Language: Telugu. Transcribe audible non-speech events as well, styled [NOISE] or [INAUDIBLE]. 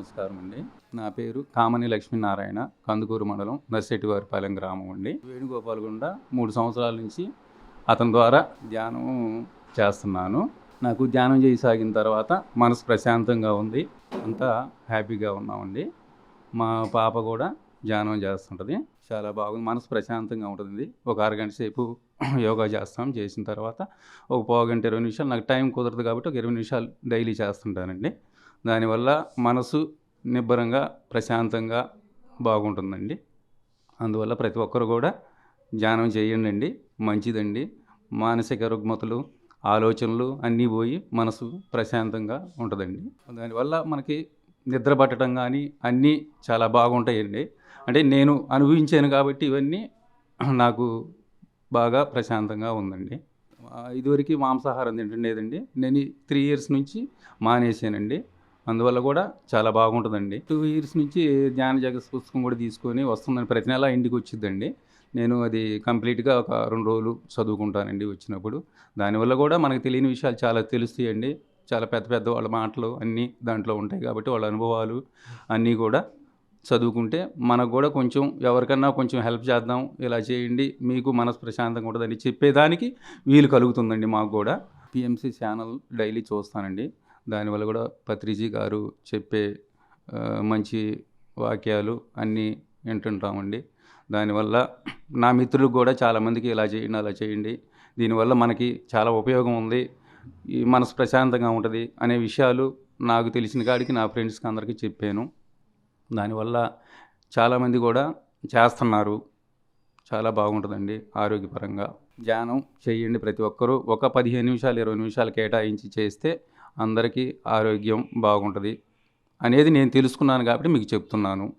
నమస్కారం అండి. నా పేరు కామని లక్ష్మీనారాయణ కందుకూరు మండలం నర్సెట్టివారిపాలెం గ్రామం అండి. వేణుగోపాల్ గుండా మూడు సంవత్సరాల నుంచి అతని ద్వారా ధ్యానం చేస్తున్నాను. నాకు ధ్యానం చేయసాగిన తర్వాత మనసు ప్రశాంతంగా ఉంది. అంతా హ్యాపీగా ఉన్నామండి. మా పాప కూడా ధ్యానం చేస్తుంటుంది. చాలా బాగుంది. మనసు ప్రశాంతంగా ఉంటుంది ఒక అరగంట సేపు [CLEARS THROAT] యోగా చేస్తాం. చేసిన తర్వాత ఒక పావు గంట ఇరవై నిమిషాలు. నాకు టైం కుదరదు కాబట్టి ఒక ఇరవై నిమిషాలు డైలీ చేస్తుంటానండి. దానివల్ల మనసు నిబ్బరంగా ప్రశాంతంగా బాగుంటుందండి. అందువల్ల ప్రతి ఒక్కరు కూడా ధ్యానం చేయండి అండి మంచిదండి. మానసిక రుగ్మతలు ఆలోచనలు అన్నీ పోయి మనసు ప్రశాంతంగా ఉంటుందండి. దానివల్ల మనకి నిద్ర పట్టడం కానీ అన్నీ చాలా బాగుంటాయండి. అంటే నేను అనుభవించాను కాబట్టి ఇవన్నీ నాకు బాగా ప్రశాంతంగా ఉందండి. ఇదివరకు మాంసాహారం తింటుండేదండి. నేను త్రీ ఇయర్స్ నుంచి మానేసానండి అందువల్ల కూడా చాలా బాగుంటుందండి. టూ ఇయర్స్ నుంచి ధ్యాన జగత్ పుస్తకం కూడా తీసుకొని వస్తుందని ప్రతి నెల ఇంటికి వచ్చిందండి. నేను అది కంప్లీట్గా ఒక రెండు రోజులు చదువుకుంటానండి వచ్చినప్పుడు. దానివల్ల కూడా మనకు తెలియని విషయాలు చాలా తెలుస్తాయండి. చాలా పెద్ద పెద్ద వాళ్ళ మాటలు అన్నీ దాంట్లో ఉంటాయి కాబట్టి వాళ్ళ అనుభవాలు అన్నీ కూడా చదువుకుంటే మనకు కూడా కొంచెం ఎవరికన్నా కొంచెం హెల్ప్ చేద్దాం ఇలా చేయండి మీకు మనసు ప్రశాంతంగా ఉంటుందని చెప్పేదానికి వీలు కలుగుతుందండి మాకు కూడా. పిఎంసి ఛానల్ డైలీ చూస్తానండి. దానివల్ల కూడా పత్రిజీ గారు చెప్పే మంచి వాక్యాలు అన్నీ వింటుంటామండి. దానివల్ల నా మిత్రులకు కూడా చాలామందికి ఇలా చేయండి అలా చేయండి. దీనివల్ల మనకి చాలా ఉపయోగం ఉంది. ఈ మనసు ప్రశాంతంగా ఉంటుంది అనే విషయాలు నాకు తెలిసిన కాడికి నా ఫ్రెండ్స్కి అందరికీ చెప్పాను. దానివల్ల చాలామంది కూడా చేస్తున్నారు. చాలా బాగుంటుందండి ఆరోగ్యపరంగా. ధ్యానం చేయండి ప్రతి ఒక్కరూ. ఒక పదిహేను నిమిషాలు ఇరవై నిమిషాలు కేటాయించి చేస్తే అందరికీ ఆరోగ్యం బాగుంటుంది. అనేది నేను తెలుసుకున్నాను కాబట్టి మీకు చెప్తున్నాను.